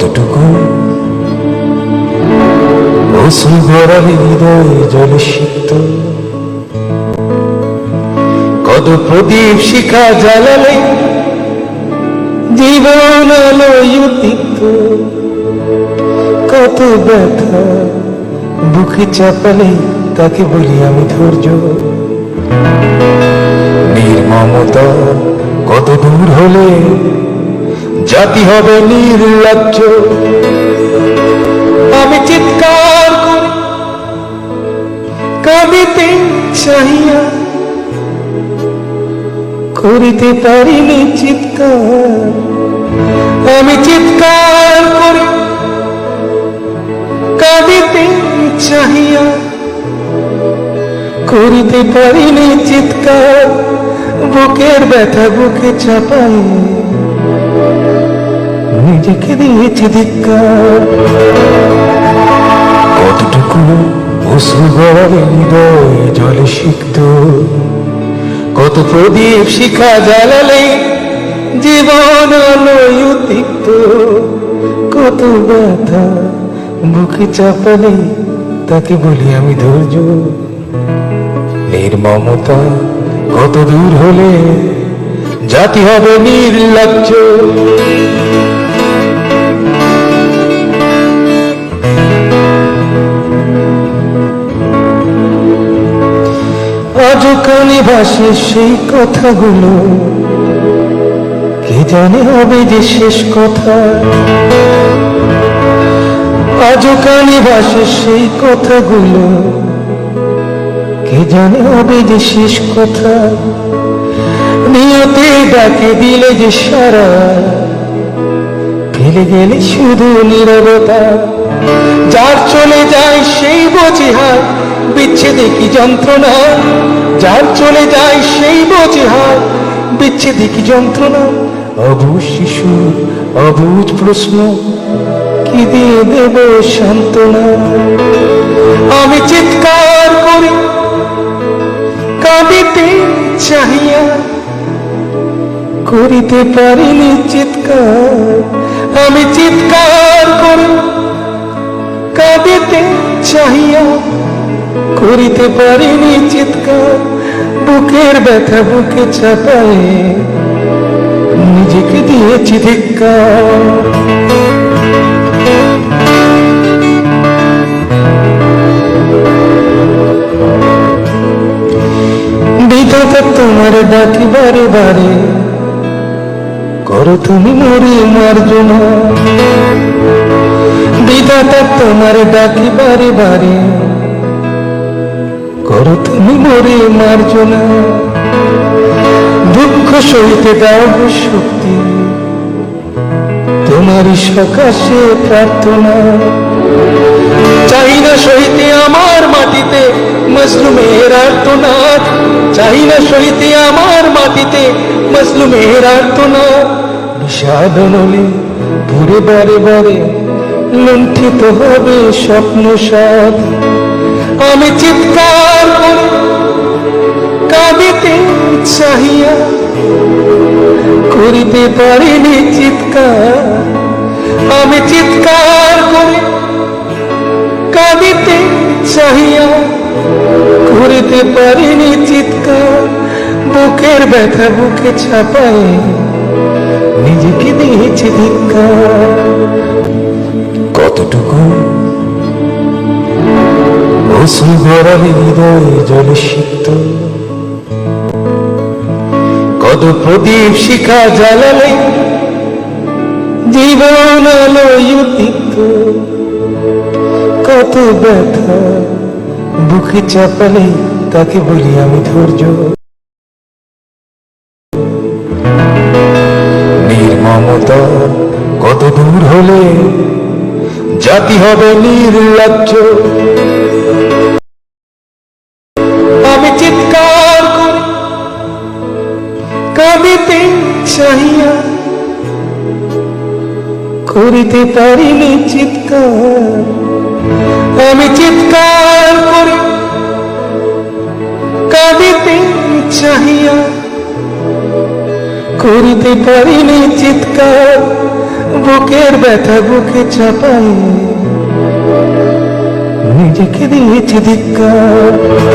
কতটুকু? ভরা হৃদয় কত প্রদীপ শিখা জ্বালালে জীবন আলোয় কত ব্যথা বুকে চাপালে তাকে বলি আমি ধৈর্য। নির্মমতা কত দূর হলে জাতি হবে নির্লজ্জ। আমি চিৎকার করি কাঁদিতে চাহিয়া করিতে পারিনি চিৎকার। আমি চিৎকার করি কাঁদিতে চাহিয়া করিতে পারিনি চিৎকার। বুকের ব্যথা বুকে চাপাই নিজেকে দিয়েছি ধিক্কার। কতটুকু হৃদয় জলে সিক্ত। কত প্রদীপ শিখা জ্বালালে জীবন আলোয় উদ্দীপ্ত। কত ব্যথা বুকে চাপালে তাকে বলি আমি ধৈর্য। নির্মমতা কত দূর হলে জাতি হবে নির্লজ্জ। আজ কানে ভাসে সেই কথাগুলো। কে জানে হবে যে শেষ কথা? আজ কানে ভাসে সেই কথাগুলো। কে জানে হবে যে শেষ কথা? নিয়তে ডাকে দিলে যে সারা। ফেলে গেলে শুধু নীরবতা। যার চলে যায় সেই বোঝে হায় বিচ্ছেদে কি যন্ত্রণা? যার চলে যায় সেই বোঝে হায় বিচ্ছেদে কি যন্ত্রণা? অবুজ শিশু অবুজ প্রশ্ন, কি দিয়ে দেব সান্ত্বনা? আমি চিৎকার করি, কাঁদিতে চাহিয়া করিতে পারিনি চিৎকার। আমি চিৎকার করি, কাঁদিতে চাহিয়া করিতে পারিনি চিৎকার, বুকের ব্যথা বুকে চাপায়। নিজেকে দিয়েছি বিধাতা তোমার ডাকি বারে বারে, করো তুমি মরে মার্জনা। বিধাতা তোমার ডাকি বারে বারে করো তুমি মরে মার্জনা দুঃখ সইতে দাও শক্তি। তোমারই সকাশে প্রার্থনা। চাই না সইতে আমার মাটিতে মজলুমের আর্তনাদ চাই না সইতে আমার মাটিতে মজলুমের আর্তনাদ বিষাদ নলে পুরে বারে বারে লুণ্ঠিত হবে স্বপ্ন সাদ আমি চিৎকার করি কাঁদিতে চাহিয়া করিতে পারিনি চিৎকার। আমি চিৎকার করি কাঁদিতে চাহিয়া করিতে পারিনি চিৎকার। বুকের ব্যথা বুকে ছাপায় নিজেকে দিয়েছি ধিক্কার। অশ্রু হৃদয় জলে কত প্রদীপ শিখা জ্বালালে জীবন আলোয় কত ব্যথা, বুকে চাপালে তাকে বলি আমি ধৈর্য। নির্মমতা, কত দূর হলে জাতি হবে নির্লজ্জ। কাঁদিতে চাহিয়া করিতে পারিনি চিৎকার। আমি চিৎকার করি কাঁদিতে চাহিয়া করিতে পারিনি চিৎকার। বুকের ব্যথা বুকে চাপাই নিজেকে দিয়েছি ধিক্কার।